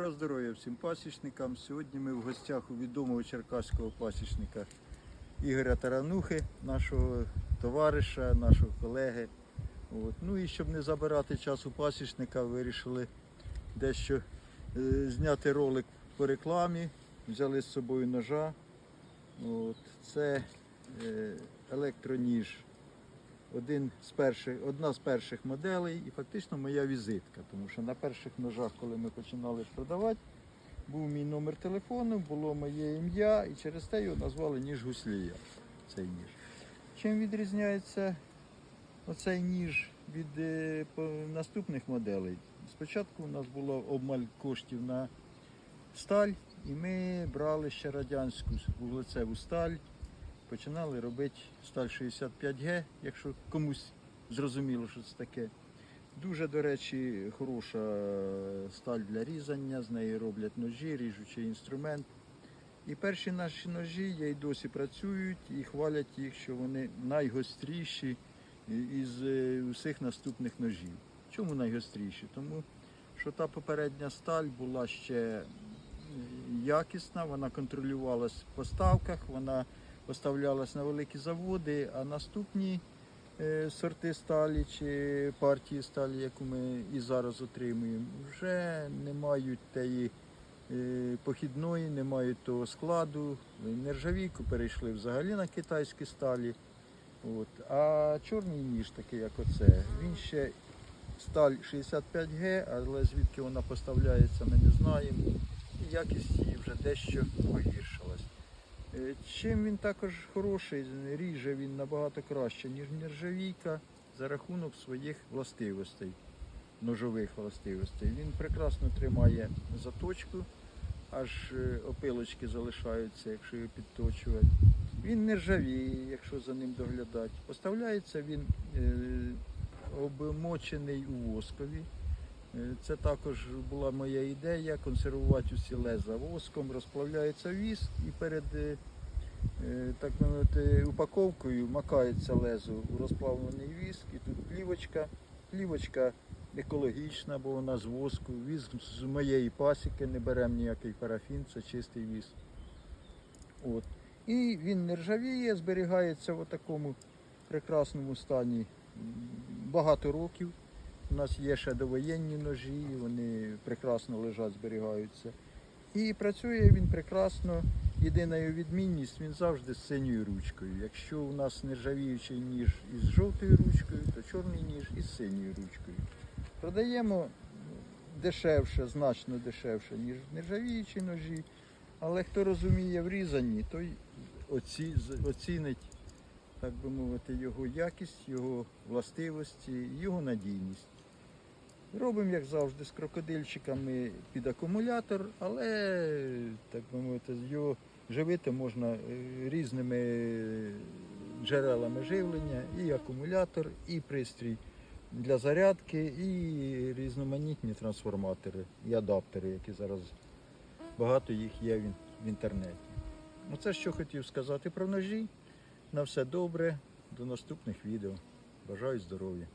Доброго здоров'я всім пасічникам. Сьогодні ми в гостях у відомого черкаського пасічника Ігоря Таранухи, нашого товариша, нашого колеги. От. Ну і щоб не забирати час у пасічника, вирішили дещо е, зняти ролик по рекламі. Взяли з собою ножа. От. Це е, електроніж. Один з перших, одна з перших моделей і фактично моя візитка. Тому що на перших ножах, коли ми починали продавати, був мій номер телефону, було моє ім'я, і через те його назвали ніж гуслія. Цей ніж. Чим відрізняється оцей ніж від е, наступних моделей? Спочатку у нас було обмаль коштів на сталь, і ми брали ще радянську вуглецеву сталь. Починали робити сталь 65Г, якщо комусь зрозуміло, що це таке. Дуже, до речі, хороша сталь для різання, з неї роблять ножі, ріжучий інструмент. І перші наші ножі є й досі працюють і хвалять їх, що вони найгостріші із е, усіх наступних ножів. Чому найгостріші? Тому що та попередня сталь була ще якісна, вона контролювалась в поставках, вона поставлялась на великі заводи, а наступні е, сорти сталі чи партії сталі, яку ми і зараз отримуємо, вже не мають тієї е, похідної, не мають того складу. Нержавійку перейшли взагалі на китайські сталі. От. А чорний ніж, такий як оце, він ще сталь 65Г, але звідки вона поставляється, ми не знаємо. І якість її вже дещо погіршилась. Е, Чим він також хороший, ріже він набагато краще, ніж нержавійка за рахунок своїх властивостей, ножових властивостей. Він прекрасно тримає заточку, аж е, опилочки залишаються, якщо його підточувати. Він не ржавіє, якщо за ним доглядати. Поставляється він е, обмочений у воскові. Е, Це також була моя ідея консервувати усі леза воском, розплавляється віск і перед е, е, так мовити, упаковкою макається лезо у розплавлений віск. І тут плівочка. Плівочка екологічна, бо вона з воску. Віск з моєї пасіки, не беремо ніякий парафін, це чистий віск. От. І він не ржавіє, зберігається в такому прекрасному стані багато років. У нас є ще довоєнні ножі, вони прекрасно лежать, зберігаються. І працює він прекрасно. Єдина його відмінність, він завжди з синьою ручкою. Якщо у нас нержавіючий ніж із жовтою ручкою, то чорний ніж із синьою ручкою. Продаємо дешевше, значно дешевше, ніж нержавіючі ножі. Але хто розуміє в різанні, той оці, оцінить, так би мовити, його якість, його властивості, його надійність. Робимо, як завжди, з крокодильчиками під акумулятор, але, так би мовити, його живити можна е, різними джерелами живлення, і акумулятор, і пристрій для зарядки, і різноманітні трансформатори і адаптери, які зараз багато їх є в інтернеті. Оце що хотів сказати про ножі. На все добре. До наступних відео. Бажаю здоров'я.